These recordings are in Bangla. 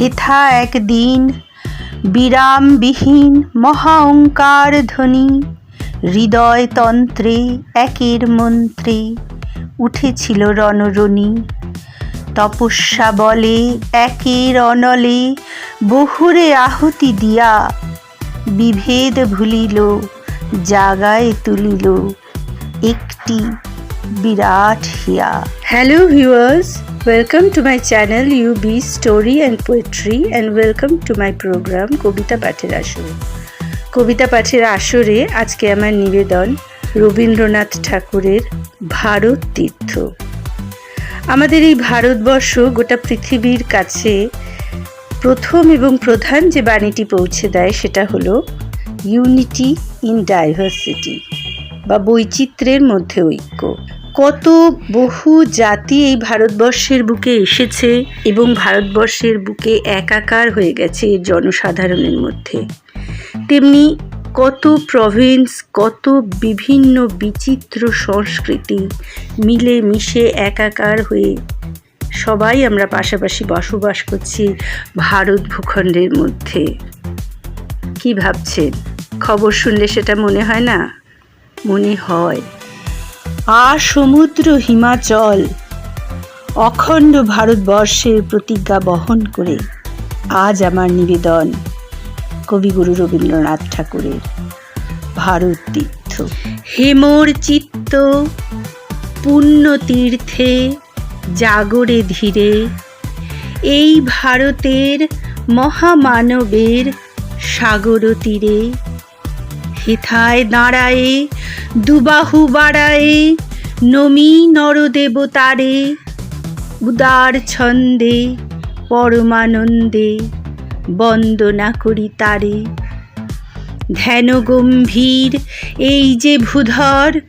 হেথা একদিন বিরামবিহীন মহাওঙ্কার ধ্বনি হৃদয়তন্ত্রে একের মন্ত্রে উঠেছিল রণরণী। তপস্যা বলে একের অনলে বহুরে আহুতি দিয়া, বিভেদ ভুলিল, জাগায় তুলিল একটি বিরাট হিয়া। Hello viewers welcome to my channel U B story and poetry and welcome to my programme কবিতা পাঠের আসর কবিতা পাঠের আসরে আজকে আমার নিবেদন রবীন্দ্রনাথ ঠাকুরের ভারত তীর্থ। আমাদের এই ভারতবর্ষ গোটা পৃথিবীর কাছে প্রথম এবং প্রধান যে বাণীটি পৌঁছে দেয় সেটা হলো ইউনিটি ইন ডাইভার্সিটি বা বৈচিত্র্যের মধ্যে ঐক্য। কত বহু জাতি এই ভারতবর্ষের বুকে এসেছে এবং ভারতবর্ষের বুকে একাকার হয়ে গেছে জনসাধারণের মধ্যে। তেমনি কত প্রভিন্স কত বিভিন্ন বিচিত্র সংস্কৃতি মিলে মিশে একাকার হয়ে সবাই আমরা পাশাপাশি বসবাস করছি ভারত ভূখণ্ডের মধ্যে। কি ভাবছেন? খবর শুনলে সেটা মনে হয় না? মনে হয়। আর সমুদ্র হিমাচল, অখণ্ড ভারতবর্ষের প্রতিজ্ঞা বহন করে আজ আমার নিবেদন কবিগুরু রবীন্দ্রনাথ ঠাকুরের ভারত তীর্থ। হেমর চিত্ত, পুণ্য তীর্থে জাগরে ধীরে, এই ভারতের মহামানবের সাগর তীরে। হেথায় দাঁড়ায়ে দুবাহু বাড়ায়ে নমি নরদেবতারে। উদার ছন্দে, পরমানন্দে, বন্দনা করি তারে। ধ্যান গম্ভীর, এই যে ভূধর,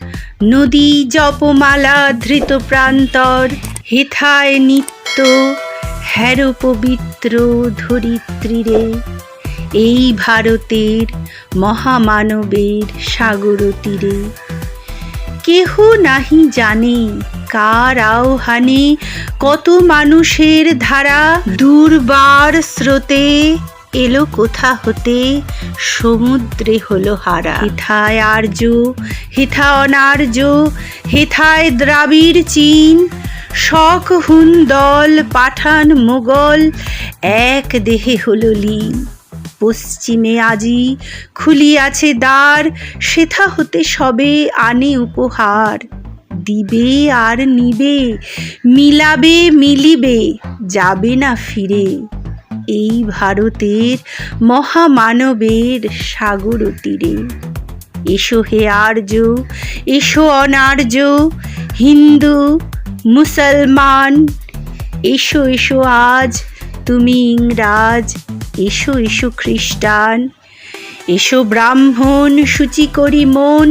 নদী জপমালা ধৃত প্রান্তর, হেথায় নিত্য হ্যার পবিত্র ধরিত্রীরে। এই ভারতের মহামানবের সাগর তীরে। কেহ নাহি জানে কার আহ্বানে কত মানুষের ধারা। দুর্বার স্রোতে এলো কোথা হতে? সমুদ্রে হলো হারা। হেথায় আর্য হেথা অনার্য, হেথায় দ্রাবিড় চীন। শখ হুন্দল পাঠান মোগল, এক দেহে হলো লীন। পশ্চিমে আজি খুলিয়াছে দ্বার, সেথা হতে সবে আনে উপহার। দিবে আর নিবে, মিলাবে, মিলিবে, যাবে না ফিরে। এই ভারতের মহামানবের সাগর তীরে। এসো হে আর্য, এসো অনার্য, হিন্দু, মুসলমান, এসো এসো আজ তুমি ইংরাজ। এসো এসো খ্রিস্টান। এসো ব্রাহ্মণ, সূচি করি মন,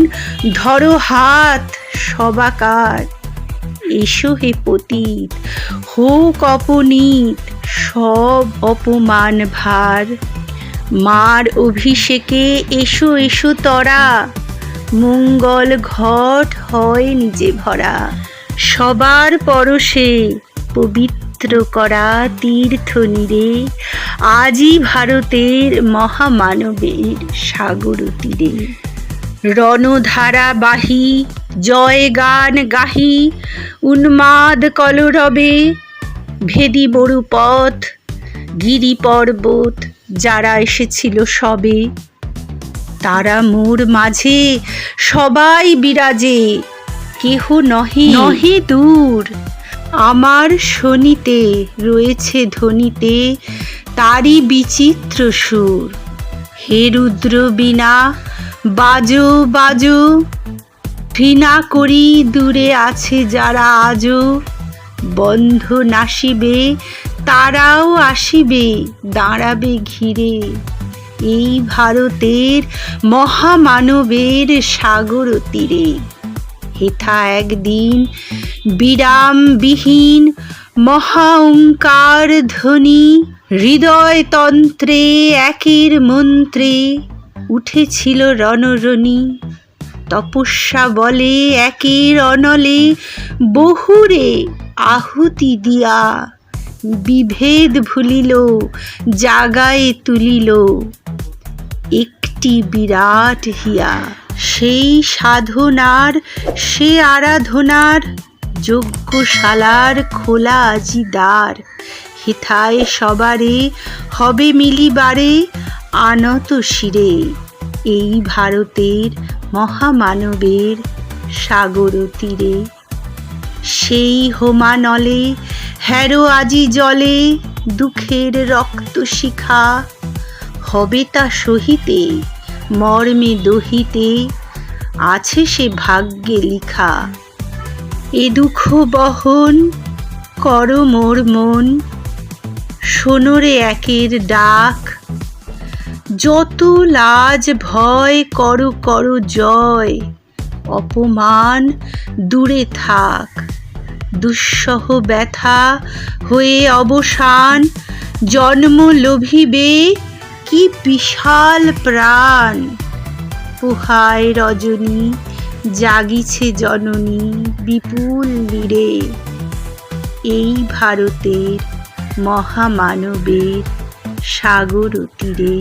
ধরো হাত সবাকার। এসো হে পতীত, হোক অপনীত, সব অপমান ভার। মার অভিষেকে এসো এসো তরা, মঙ্গল ঘট হয় নিজে ভরা। সবার পরশে পবিত্র করা তীর্থ নীরে আজই ভারতের মহামানবের সাগর তীরে। রণধারা বাহি জয় গান গাহি, উন্মাদ কলরবে, ভেদি বড়ু পথ, গিরি পর্বত যারা এসেছিল সবে। তারা মোর মাঝে, সবাই বিরাজে, কেহ নহে। নহে দূর। আমার শনিতে রয়েছে ধ্বনিতে তারই বিচিত্র সুর। হে রুদ্র বিনা বাজো বাজো। ঘৃণা করি দূরে আছে যারা আজও বন্ধ নাসিবে, তারাও আসিবে, দাঁড়াবে ঘিরে। এই ভারতের মহামানবের সাগর তীরে। হেথা একদিন বিরামবিহীন মহাওঙ্কার ধ্বনি হৃদয়তন্ত্রে একের মন্ত্রে উঠেছিল রণরণী। তপস্যা বলে একের অনলে বহুরে আহুতি দিয়া। বিভেদ ভুলিল, জাগায় তুলিল, একটি বিরাট হিয়া। সেই সাধনার, সে আরাধনার যজ্ঞশালার খোলা আজি দ্বার। হেথায় সবারে হবে মিলিবারে আনত শিরে। এই ভারতের মহামানবের সাগর তীরে। সেই হোমানলে হ্যারো আজি জলে দুঃখের রক্ত শিখা। হবে তা সহিতে মর্মে দহিতে আছে সে ভাগ্যে লিখা। এ দুঃখ বহন কর মোর মন। সোনরে একের ডাক। যত লাজ ভয় করো করো জয়। অপমান দূরে থাক। দুঃসহ ব্যথা হয়ে অবসান। জন্ম লোভিবে কি বিশাল প্রাণ। পোহায় রজনী জাগিছে জননী বিপুল নীরে এই ভারতের মহামানবের সাগর তীরে